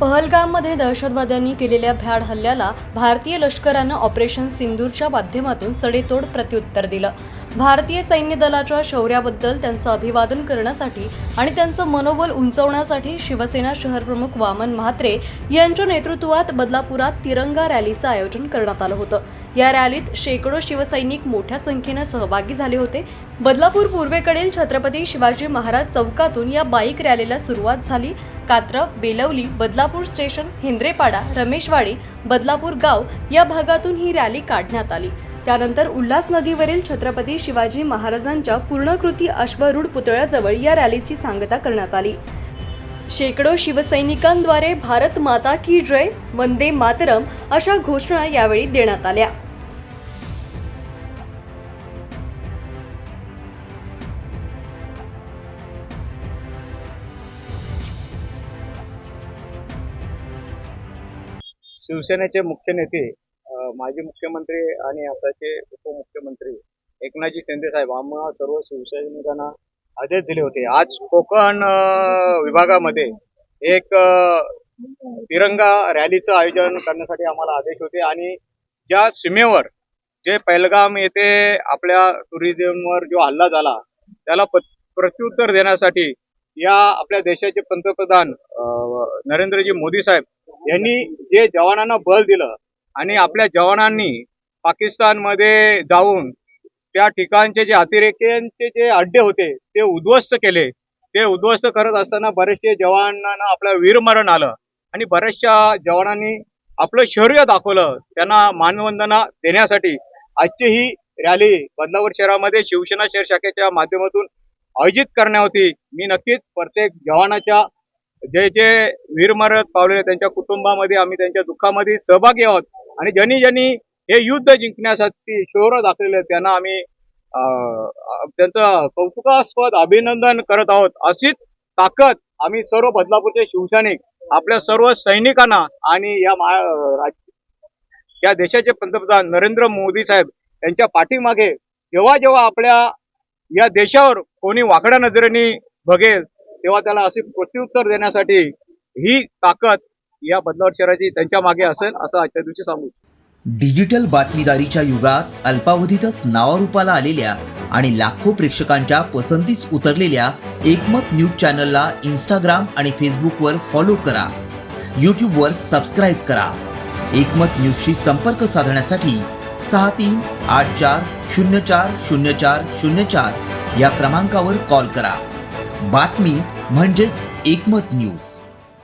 पहलगाममध्ये दहशतवाद्यांनी केलेल्या भ्याड हल्ल्याला भारतीय लष्करानं ऑपरेशन सिंदूरच्या माध्यमातून सडेतोड प्रत्युत्तर दिलं. भारतीय सैन्य दलाच्या शौर्याबद्दल त्यांचं अभिवादन करण्यासाठी आणि त्यांचं मनोबल उंचवण्यासाठी शिवसेना शहरप्रमुख वामन म्हात्रे यांच्या नेतृत्वात बदलापुरात तिरंगा रॅलीचं आयोजन करण्यात आलं होतं. या रॅलीत शेकडो शिवसैनिक मोठ्या संख्येनं सहभागी झाले होते. बदलापूर पूर्वेकडील छत्रपती शिवाजी महाराज चौकातून या बाईक रॅलीला सुरुवात झाली कात्रप बेलवली बदलापूर स्टेशन हिंद्रेपाडा रमेशवाडी बदलापूर गाव या भागातून ही रॅली काढण्यात आली. त्यानंतर उल्हास नदीवरील छत्रपती शिवाजी महाराजांच्या पूर्णकृती अश्वरूढ पुतळ्याजवळ या रॅलीची सांगता करण्यात आली. शेकडो शिवसैनिकांद्वारे भारत माता की जय वंदे मातरम अशा घोषणा यावेळी देण्यात आल्या. शिवसेनेचे मुख्य नेते माजी मुख्यमंत्री आणि आताचे उपमुख्यमंत्री एकनाथजी शिंदे साहेब आम्हा सर्व शिवसैनिकांना आदेश दिले होते. आज कोकण विभागामध्ये एक तिरंगा रॅलीचं आयोजन करण्यासाठी आम्हाला आदेश होते आणि ज्या सीमेवर जे पहलगाम येथे आपल्या टुरिझमवर जो हल्ला झाला त्याला प- प्रत्युत्तर देण्यासाठी या आपल्या देशाचे पंतप्रधान नरेंद्रजी मोदी साहेब यांनी जे जवानांना बल दिलं आणि आपल्या जवानांनी पाकिस्तानमध्ये जाऊन त्या ठिकाणचे जे अतिरेक्यांचे जे अड्डे होते ते उद्ध्वस्त केले. ते उद्ध्वस्त करत असताना बरेचसे जवानांना आपलं वीरमरण आलं आणि बऱ्याचशा जवानांनी आपलं शौर्य दाखवलं त्यांना मानवंदना देण्यासाठी. आजची ही रॅली बदलापूर शहरामध्ये शिवसेना शहर शाखेच्या माध्यमातून आयोजित करण्यात होती मी नक्कीच प्रत्येक जवानाच्या जे जे वीरमरत पावलेले त्यांच्या कुटुंबामध्ये आम्ही त्यांच्या दुःखामध्ये सहभागी आहोत. आणि ज्यांनी ज्यांनी हे युद्ध जिंकण्यासाठी शौर्य दाखवलेलं त्यांना आम्ही अं, त्यांचं कौतुकास्पद अभिनंदन करत आहोत. अशीच ताकद आम्ही सर्व बदलापूरचे शिवसैनिक आपल्या सर्व सैनिकांना आणि या मा- या देशाचे पंतप्रधान नरेंद्र मोदी साहेब यांच्या पाठीमागे जेव्हा जेव्हा आपल्या या देशावर कोणी वाकड्या नजरेने बघेल तेव्हा त्याला असे प्रत्युत्तर देण्यासाठी ही ताकद या बदलावर शहराची त्यांच्या मागे असेल असं आजच्या दिवशी सांगू. डिजिटल बातमीदारीच्या युगात अल्पावधीतच नावारूपाला आलेल्या आणि लाखो प्रेक्षकांच्या पसंतीस उतरलेल्या एकमत न्यूज चॅनलला इंस्टाग्राम आणि फेसबुकवर फॉलो करा. यूट्यूबवर सबस्क्राईब करा. एकमत न्यूजशी संपर्क साधण्यासाठी सहा तीन आठ चार शून्य चार शून्य चार शून्य चार या क्रमांकावर कॉल करा. बातमी म्हणजेच एकमत न्यूज.